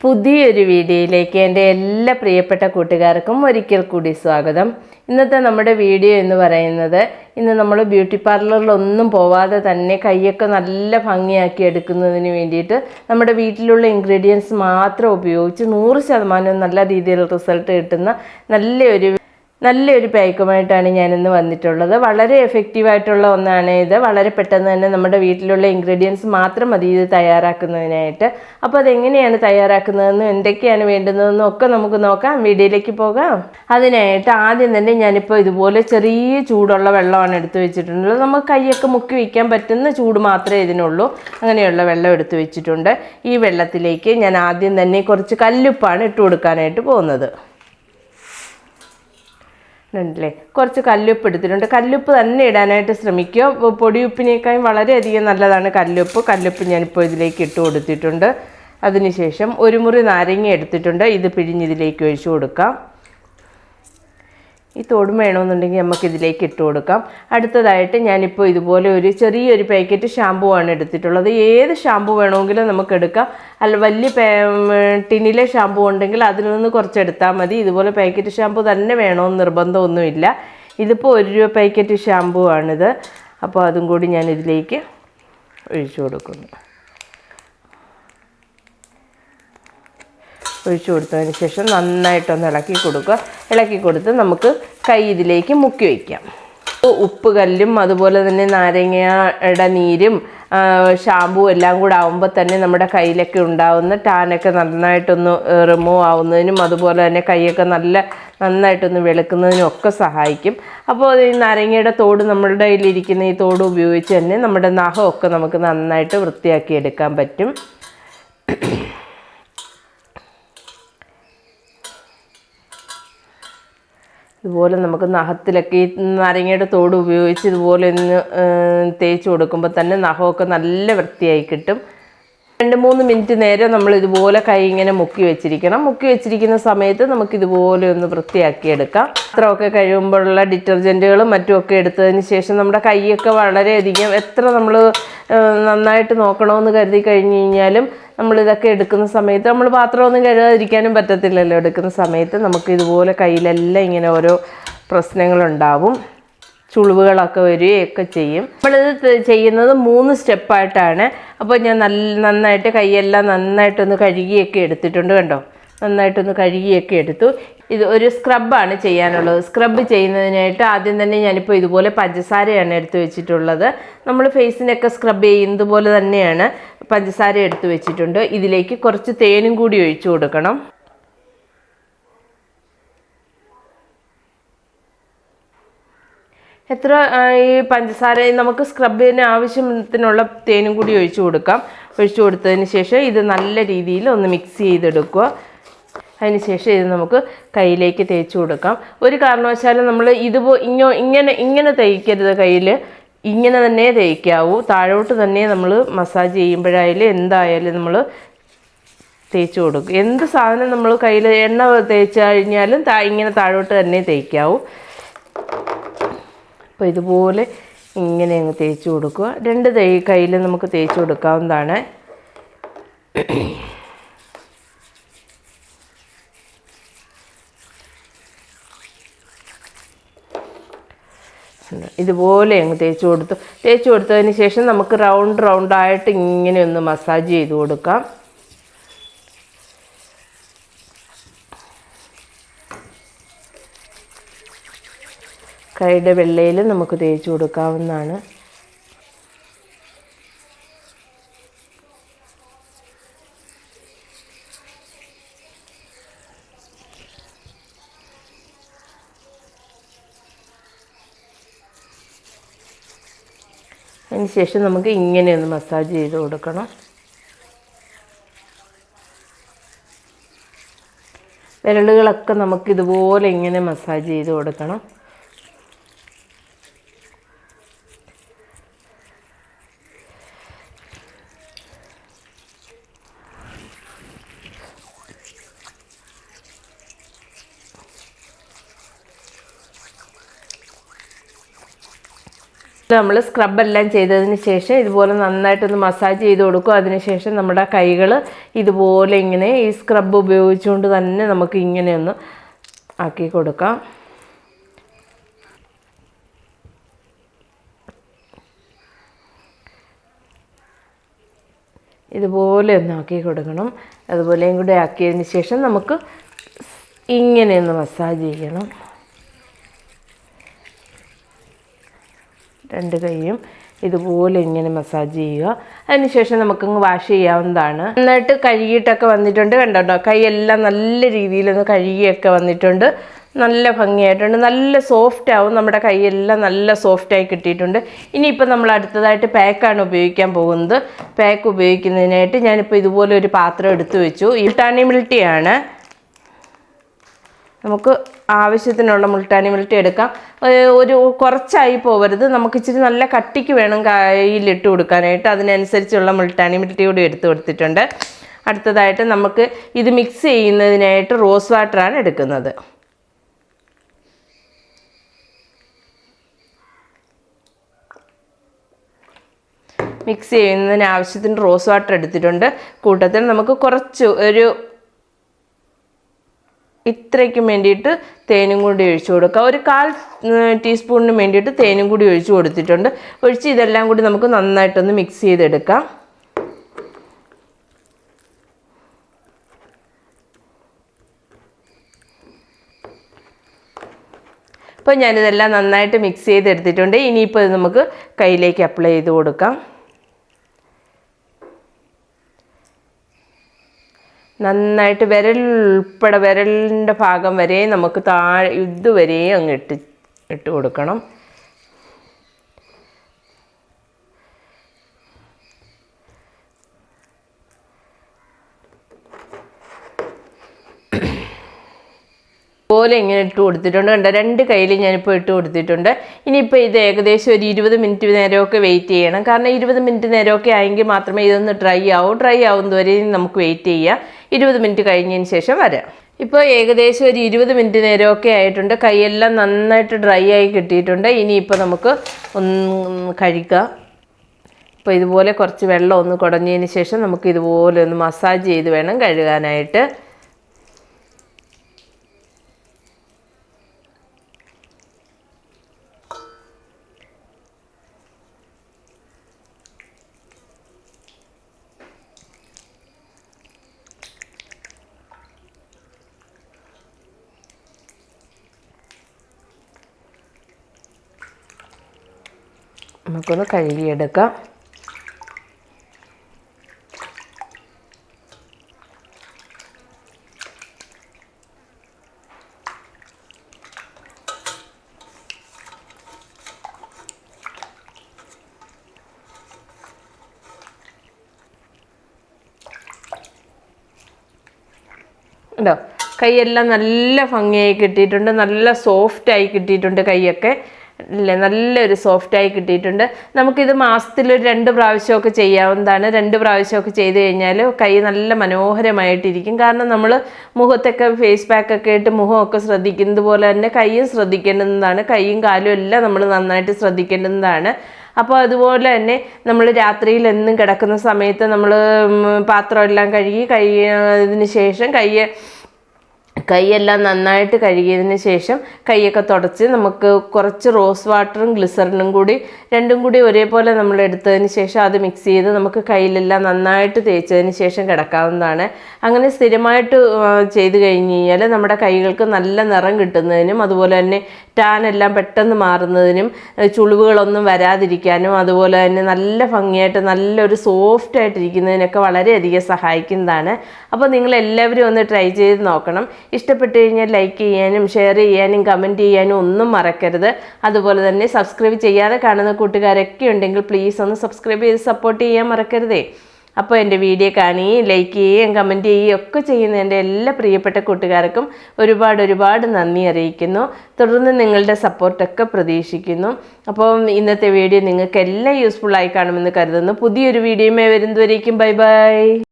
പുതിയൊരു വീഡിയോയിലേക്ക് എന്റെ എല്ലാ പ്രിയപ്പെട്ട കൂട്ടുകാർക്കും ഒരിക്കൽ കൂടി സ്വാഗതം. ഇന്നത്തെ നമ്മുടെ വീഡിയോ എന്ന് പറയുന്നത് ഇന്ന് നമ്മൾ ബ്യൂട്ടി പാർലറിലൊന്നും പോവാതെ തന്നെ കൈയൊക്കെ നല്ല ഭംഗിയാക്കി എടുക്കുന്നതിന് വേണ്ടിയിട്ട് നമ്മുടെ വീട്ടിലുള്ള ഇൻഗ്രീഡിയൻസ് മാത്രം ഉപയോഗിച്ച് നൂറ് ശതമാനം നല്ല രീതിയിൽ റിസൾട്ട് കിട്ടുന്ന നല്ലൊരു നല്ലൊരു പാക്കുമായിട്ടാണ് ഞാനിന്ന് വന്നിട്ടുള്ളത്. വളരെ എഫക്റ്റീവായിട്ടുള്ള ഒന്നാണ് ഇത്. വളരെ പെട്ടെന്ന് തന്നെ നമ്മുടെ വീട്ടിലുള്ള ഇൻഗ്രീഡിയൻസ് മാത്രം മതി ഇത് തയ്യാറാക്കുന്നതിനായിട്ട്. അപ്പോൾ അതെങ്ങനെയാണ് തയ്യാറാക്കുന്നതെന്നും എന്തൊക്കെയാണ് വേണ്ടുന്നതെന്നും ഒക്കെ നമുക്ക് നോക്കാം. വീഡിയോയിലേക്ക് പോകാം. അതിനായിട്ട് ആദ്യം തന്നെ ഞാനിപ്പോൾ ഇതുപോലെ ചെറിയ ചൂടുള്ള വെള്ളമാണ് എടുത്തു വെച്ചിട്ടുള്ളത്. നമുക്ക് കൈയൊക്കെ മുക്കി വയ്ക്കാൻ പറ്റുന്ന ചൂട് മാത്രമേ ഇതിനുള്ളൂ. അങ്ങനെയുള്ള വെള്ളം എടുത്തു വെച്ചിട്ടുണ്ട്. ഈ വെള്ളത്തിലേക്ക് ഞാൻ ആദ്യം തന്നെ കുറച്ച് കല്ലുപ്പാണ് ഇട്ട് കൊടുക്കാനായിട്ട് പോകുന്നത്. ഉണ്ടല്ലേ കുറച്ച് കല്ലുപ്പ് എടുത്തിട്ടുണ്ട്. കല്ലുപ്പ് തന്നെ ഇടാനായിട്ട് ശ്രമിക്കുക. പൊടിയുപ്പിനേക്കാളും വളരെയധികം നല്ലതാണ് കല്ലുപ്പ്. കല്ലുപ്പ് ഞാനിപ്പോൾ ഇതിലേക്ക് ഇട്ട് കൊടുത്തിട്ടുണ്ട്. അതിനുശേഷം ഒരു മുറി നാരങ്ങ എടുത്തിട്ടുണ്ട്. ഇത് പിഴിഞ്ഞ് ഇതിലേക്ക് ഒഴിച്ചു കൊടുക്കാം. ഈ തോടും വേണമെന്നുണ്ടെങ്കിൽ നമുക്ക് ഇതിലേക്ക് ഇട്ട് കൊടുക്കാം. അടുത്തതായിട്ട് ഞാനിപ്പോൾ ഇതുപോലെ ഒരു ചെറിയൊരു പാക്കറ്റ് ഷാമ്പു ആണ് എടുത്തിട്ടുള്ളത്. ഏത് ഷാമ്പു വേണമെങ്കിലും നമുക്ക് എടുക്കാം. അല്ല വലിയ ടിന്നിലെ ഷാമ്പു ഉണ്ടെങ്കിൽ അതിൽ നിന്ന് കുറച്ച് എടുത്താൽ മതി. ഇതുപോലെ പാക്കറ്റ് ഷാമ്പു തന്നെ വേണമെന്ന് നിർബന്ധമൊന്നുമില്ല. ഇതിപ്പോൾ ഒരു രൂപ പാക്കറ്റ് ഷാമ്പു ആണിത്. അപ്പോൾ അതും കൂടി ഞാൻ ഇതിലേക്ക് ഒഴിച്ചു കൊടുക്കുന്നു. ഒഴിച്ചു കൊടുത്തതിന് ശേഷം നന്നായിട്ടൊന്ന് ഇളക്കി കൊടുക്കുക. ഇളക്കി കൊടുത്ത് നമുക്ക് കൈ ഇതിലേക്ക് മുക്കി വയ്ക്കാം. ഉപ്പ് കല്ലും അതുപോലെ തന്നെ നാരങ്ങയുടെ നീരും ഷാമ്പു എല്ലാം കൂടെ ആകുമ്പോൾ തന്നെ നമ്മുടെ കയ്യിലൊക്കെ ഉണ്ടാവുന്ന ടാനൊക്കെ നന്നായിട്ടൊന്ന് റിമൂവ് ആവുന്നതിനും അതുപോലെ തന്നെ കൈയൊക്കെ നല്ല നന്നായിട്ടൊന്ന് വെളുക്കുന്നതിനും ഒക്കെ സഹായിക്കും. അപ്പോൾ ഈ നാരങ്ങയുടെ തോട് നമ്മളുടെ കയ്യിലിരിക്കുന്ന ഈ തോട് ഉപയോഗിച്ച് തന്നെ നമ്മുടെ നഖമൊക്കെ നമുക്ക് നന്നായിട്ട് വൃത്തിയാക്കി എടുക്കാൻ പറ്റും. ഇതുപോലെ നമുക്ക് നഖത്തിലൊക്കെ ഈ നാരങ്ങയുടെ തോട് ഉപയോഗിച്ച് ഇതുപോലെ ഒന്ന് തേച്ച് കൊടുക്കുമ്പോൾ തന്നെ നഖമൊക്കെ നല്ല വൃത്തിയായി കിട്ടും. രണ്ട് മൂന്ന് മിനിറ്റ് നേരം നമ്മൾ ഇതുപോലെ കൈ ഇങ്ങനെ മുക്കി വെച്ചിരിക്കണം. മുക്കി വെച്ചിരിക്കുന്ന സമയത്ത് നമുക്ക് ഇതുപോലെ ഒന്ന് വൃത്തിയാക്കി എടുക്കാം. പാത്രമൊക്കെ കഴിയുമ്പോഴുള്ള ഡിറ്റർജന്റുകളും മറ്റുമൊക്കെ എടുത്തതിന് ശേഷം നമ്മുടെ കൈയൊക്കെ വളരെയധികം എത്ര നമ്മൾ നന്നായിട്ട് നോക്കണമെന്ന് കരുതി കഴിഞ്ഞ് കഴിഞ്ഞാലും നമ്മളിതൊക്കെ എടുക്കുന്ന സമയത്ത് നമ്മൾ പാത്രമൊന്നും കഴുകാതിരിക്കാനും പറ്റത്തില്ലല്ലോ. എടുക്കുന്ന സമയത്ത് നമുക്ക് ഇതുപോലെ കയ്യിലെല്ലാം ഇങ്ങനെ ഓരോ പ്രശ്നങ്ങളുണ്ടാവും. ചുളിവുകളൊക്കെ വരികയൊക്കെ ചെയ്യും. നമ്മളിത് ചെയ്യുന്നത് മൂന്ന് സ്റ്റെപ്പായിട്ടാണ്. അപ്പോൾ ഞാൻ നല്ല നന്നായിട്ട് കൈയെല്ലാം നന്നായിട്ടൊന്ന് കഴുകിയൊക്കെ എടുത്തിട്ടുണ്ട് കണ്ടോ? നന്നായിട്ടൊന്ന് കഴുകിയൊക്കെ എടുത്തു. ഇത് ഒരു സ്ക്രബാണ് ചെയ്യാനുള്ളത്. സ്ക്രബ് ചെയ്യുന്നതിനായിട്ട് ആദ്യം തന്നെ ഞാനിപ്പോൾ ഇതുപോലെ പഞ്ചസാരയാണ് എടുത്തു വെച്ചിട്ടുള്ളത്. നമ്മൾ ഫേസിനൊക്കെ സ്ക്രബ് ചെയ്യുന്നത് പോലെ തന്നെയാണ് പഞ്ചസാര എടുത്തു വെച്ചിട്ടുണ്ട്. ഇതിലേക്ക് കുറച്ച് തേനും കൂടി ഒഴിച്ചു കൊടുക്കണം. എത്ര ഈ പഞ്ചസാര നമുക്ക് സ്ക്രബിന് ആവശ്യത്തിനുള്ള തേനും കൂടി ഒഴിച്ചു കൊടുക്കാം. ഒഴിച്ചു കൊടുത്തതിന് ശേഷം ഇത് നല്ല രീതിയിൽ ഒന്ന് മിക്സ് ചെയ്തെടുക്കുക. അതിന് ശേഷം ഇത് നമുക്ക് കയ്യിലേക്ക് തേച്ച് കൊടുക്കാം. ഒരു കാരണവശാലും നമ്മൾ ഇതുപോ ഇങ്ങോ ഇങ്ങനെ ഇങ്ങനെ തയ്ക്കരുത് കയ്യിൽ ഇങ്ങനെ തന്നെ തേക്കാവൂ. താഴോട്ട് തന്നെ നമ്മൾ മസാജ് ചെയ്യുമ്പോഴായാലും എന്തായാലും നമ്മൾ തേച്ച് കൊടുക്കും. എന്ത് സാധനം നമ്മൾ കയ്യിൽ എണ്ണ തേച്ച് കഴിഞ്ഞാലും ഇങ്ങനെ താഴോട്ട് തന്നെ തേക്കാവൂ. അപ്പോൾ ഇതുപോലെ ഇങ്ങനെ അങ്ങ് തേച്ച് കൊടുക്കുക. രണ്ട് തൈ കയ്യിൽ നമുക്ക് തേച്ച് കൊടുക്കാവുന്നതാണ്. ഇതുപോലെ അങ്ങ് തേച്ച് കൊടുത്തു. തേച്ച് കൊടുത്തതിന് ശേഷം നമുക്ക് റൗണ്ട് റൗണ്ടായിട്ട് ഇങ്ങനെ ഒന്ന് മസാജ് ചെയ്ത് കൊടുക്കാം. കൈയുടെ വെള്ളയിൽ നമുക്ക് തേച്ച് കൊടുക്കാവുന്നതാണ്. ശേഷം നമുക്ക് ഇങ്ങനെ ഒന്ന് മസാജ് ചെയ്ത് കൊടുക്കണം. വിരലുകളൊക്കെ നമുക്കിതുപോലെ ഇങ്ങനെ മസാജ് ചെയ്ത് കൊടുക്കണം. നമ്മൾ സ്ക്രബെല്ലാം ചെയ്തതിന് ശേഷം ഇതുപോലെ നന്നായിട്ടൊന്ന് മസാജ് ചെയ്ത് കൊടുക്കും. അതിനുശേഷം നമ്മുടെ കൈകൾ ഇതുപോലെ ഇങ്ങനെ ഈ സ്ക്രബ് ഉപയോഗിച്ചുകൊണ്ട് തന്നെ നമുക്ക് ഇങ്ങനെ ഒന്ന് ആക്കി കൊടുക്കാം. ഇതുപോലെ ഒന്ന് ആക്കി കൊടുക്കണം. അതുപോലെയും കൂടെ ആക്കിയതിന് ശേഷം നമുക്ക് ഇങ്ങനെ ഒന്ന് മസാജ് ചെയ്യണം. രണ്ട് കൈയും ഇതുപോലെ ഇങ്ങനെ മസാജ് ചെയ്യുക. അതിനുശേഷം നമുക്കങ്ങ് വാഷ് ചെയ്യാവുന്നതാണ്. നന്നായിട്ട് കഴുകിയിട്ടൊക്കെ വന്നിട്ടുണ്ട് കണ്ടോ കൈയെല്ലാം നല്ല രീതിയിലൊന്ന് കഴുകിയൊക്കെ വന്നിട്ടുണ്ട്. നല്ല ഭംഗിയായിട്ടുണ്ട്. നല്ല സോഫ്റ്റ് ആവും. നമ്മുടെ കൈയെല്ലാം നല്ല സോഫ്റ്റായി കിട്ടിയിട്ടുണ്ട്. ഇനിയിപ്പോൾ നമ്മൾ അടുത്തതായിട്ട് പാക്കാണ് ഉപയോഗിക്കാൻ പോകുന്നത്. പാക്ക് ഉപയോഗിക്കുന്നതിനായിട്ട് ഞാനിപ്പോൾ ഇതുപോലെ ഒരു പാത്രം എടുത്തു വെച്ചു. ഇൽട്ടാനി മിൽട്ടിയാണ് നമുക്ക് ആവശ്യത്തിനുള്ള മുൾട്ടാനി മുൾട്ടി എടുക്കാം ഒരു കുറച്ചായി പോവരുത്. നമുക്ക് ഇച്ചിരി നല്ല കട്ടിക്ക് വേണം കയ്യിലിട്ട് കൊടുക്കാനായിട്ട്. അതിനനുസരിച്ചുള്ള മുൾട്ടാനി മുൾട്ടി കൂടി എടുത്തു കൊടുത്തിട്ടുണ്ട്. അടുത്തതായിട്ട് നമുക്ക് ഇത് മിക്സ് ചെയ്യുന്നതിനായിട്ട് റോസ് വാട്ടറാണ് എടുക്കുന്നത്. മിക്സ് ചെയ്യുന്നതിന് ആവശ്യത്തിന് റോസ് വാട്ടർ എടുത്തിട്ടുണ്ട്. കൂട്ടത്തിൽ നമുക്ക് കുറച്ച് ഒരു ഇത്രയ്ക്കും വേണ്ടിയിട്ട് തേനും കൂടി ഒഴിച്ചു കൊടുക്കുക. ഒരു കാൽ ടീസ്പൂണിന് വേണ്ടിയിട്ട് തേനും കൂടി ഒഴിച്ചു കൊടുത്തിട്ടുണ്ട്. ഒഴിച്ച് ഇതെല്ലാം കൂടി നമുക്ക് നന്നായിട്ടൊന്ന് മിക്സ് ചെയ്തെടുക്കാം. അപ്പോൾ ഞാനിതെല്ലാം നന്നായിട്ട് മിക്സ് ചെയ്തെടുത്തിട്ടുണ്ട്. ഇനിയിപ്പോൾ ഇത് നമുക്ക് കയ്യിലേക്ക് അപ്ലൈ ചെയ്ത് കൊടുക്കാം. നന്നായിട്ട് വിരൽ ഉൾപ്പെടെ വിരലിന്റെ ഭാഗം വരെ നമുക്ക് താഴെ ഇതുവരെ അങ്ങ് ഇട്ട് ഇട്ട് കൊടുക്കണം. പോലെ ഇങ്ങനെ ഇട്ട് കൊടുത്തിട്ടുണ്ട്. കണ്ടോ രണ്ട് കയ്യിൽ ഞാനിപ്പോൾ ഇട്ട് കൊടുത്തിട്ടുണ്ട്. ഇനിയിപ്പോൾ ഇത് ഏകദേശം ഒരു ഇരുപത് മിനിറ്റ് നേരമൊക്കെ വെയിറ്റ് ചെയ്യണം. കാരണം ഇരുപത് മിനിറ്റ് നേരമൊക്കെ ആയെങ്കിൽ മാത്രമേ ഇതൊന്ന് ഡ്രൈ ആവൂ. ഡ്രൈ ആവുന്നതുവരെ നമുക്ക് വെയിറ്റ് ചെയ്യാം. ഇരുപത് മിനിറ്റ് കഴിഞ്ഞതിന് ശേഷം വരാം. ഇപ്പോൾ ഏകദേശം ഒരു ഇരുപത് മിനിറ്റ് നേരമൊക്കെ ആയിട്ടുണ്ട്. കൈയെല്ലാം നന്നായിട്ട് ഡ്രൈ ആയി കിട്ടിയിട്ടുണ്ട്. ഇനിയിപ്പോൾ നമുക്ക് ഒന്ന് കഴിക്കാം ഇപ്പോൾ ഇതുപോലെ കുറച്ച് വെള്ളം ഒന്ന് കുടഞ്ഞതിന് ശേഷം നമുക്ക് ഇതുപോലെ ഒന്ന് മസാജ് ചെയ്ത് വേണം കഴുകാനായിട്ട്. നമുക്കൊന്ന് കഴുകിയെടുക്കാം. കൈയെല്ലാം നല്ല ഭംഗിയായി കിട്ടിയിട്ടുണ്ട് നല്ല സോഫ്റ്റായി കിട്ടിയിട്ടുണ്ട് കൈയൊക്കെ. അല്ലേ നല്ലൊരു സോഫ്റ്റായി കിട്ടിയിട്ടുണ്ട്. നമുക്കിത് മാസത്തിൽ ഒരു രണ്ട് പ്രാവശ്യമൊക്കെ ചെയ്യാവുന്നതാണ്. രണ്ട് പ്രാവശ്യമൊക്കെ ചെയ്ത് കഴിഞ്ഞാൽ കൈ നല്ല മനോഹരമായിട്ടിരിക്കും. കാരണം നമ്മൾ മുഖത്തൊക്കെ ഫേസ് പാക്കൊക്കെ ഇട്ട് മുഖമൊക്കെ ശ്രദ്ധിക്കുന്നത് പോലെ തന്നെ കൈയും ശ്രദ്ധിക്കേണ്ടതാണ് കൈയും കാലും എല്ലാം നമ്മൾ നന്നായിട്ട് ശ്രദ്ധിക്കേണ്ടതാണ് അപ്പോൾ അതുപോലെ തന്നെ നമ്മൾ രാത്രിയിൽ എന്നും കിടക്കുന്ന സമയത്ത് നമ്മൾ പാത്രമെല്ലാം കഴുകി കൈ ഇതിന് ശേഷം കയ്യെ കൈയെല്ലാം നന്നായിട്ട് കഴുകിയതിന് ശേഷം കൈയൊക്കെ തുടച്ച് നമുക്ക് കുറച്ച് റോസ് വാട്ടറും ഗ്ലിസറിനും കൂടി രണ്ടും കൂടി ഒരേപോലെ നമ്മൾ എടുത്തതിന് ശേഷം അത് മിക്സ് ചെയ്ത് നമുക്ക് കയ്യിലെല്ലാം നന്നായിട്ട് തേച്ചതിന് ശേഷം കിടക്കാവുന്നതാണ്. അങ്ങനെ സ്ഥിരമായിട്ട് ചെയ്തു കഴിഞ്ഞ് കഴിഞ്ഞാൽ നമ്മുടെ കൈകൾക്ക് നല്ല നിറം കിട്ടുന്നതിനും അതുപോലെ തന്നെ ടാനെല്ലാം പെട്ടെന്ന് മാറുന്നതിനും ചുളിവുകളൊന്നും വരാതിരിക്കാനും അതുപോലെ തന്നെ നല്ല ഭംഗിയായിട്ട് നല്ലൊരു സോഫ്റ്റ് ആയിട്ടിരിക്കുന്നതിനൊക്കെ വളരെയധികം സഹായിക്കുന്നതാണ്. അപ്പോൾ നിങ്ങൾ എല്ലാവരും ഒന്ന് ട്രൈ ചെയ്ത് നോക്കണം. ഇഷ്ടപ്പെട്ട് കഴിഞ്ഞാൽ ലൈക്ക് ചെയ്യാനും ഷെയർ ചെയ്യാനും കമന്റ് ചെയ്യാനും ഒന്നും മറക്കരുത്. അതുപോലെ തന്നെ സബ്സ്ക്രൈബ് ചെയ്യാതെ കാണുന്ന കൂട്ടുകാരൊക്കെ ഉണ്ടെങ്കിൽ പ്ലീസ് ഒന്ന് സബ്സ്ക്രൈബ് ചെയ്ത് സപ്പോർട്ട് ചെയ്യാൻ മറക്കരുതേ. അപ്പോൾ എന്റെ വീഡിയോ കാണുകയും ലൈക്ക് ചെയ്യുകയും കമന്റ് ചെയ്യുകയും ഒക്കെ ചെയ്യുന്ന എന്റെ എല്ലാ പ്രിയപ്പെട്ട കൂട്ടുകാർക്കും ഒരുപാട് ഒരുപാട് നന്ദി അറിയിക്കുന്നു. തുടർന്ന് നിങ്ങളുടെ സപ്പോർട്ടൊക്കെ പ്രതീക്ഷിക്കുന്നു. അപ്പോൾ ഇന്നത്തെ വീഡിയോ നിങ്ങൾക്ക് എല്ലാം യൂസ്ഫുൾ ആയി കാണുമെന്ന് കരുതുന്നു. പുതിയൊരു വീഡിയോയുമായി വരുന്നതുവരേക്കും. Bye bye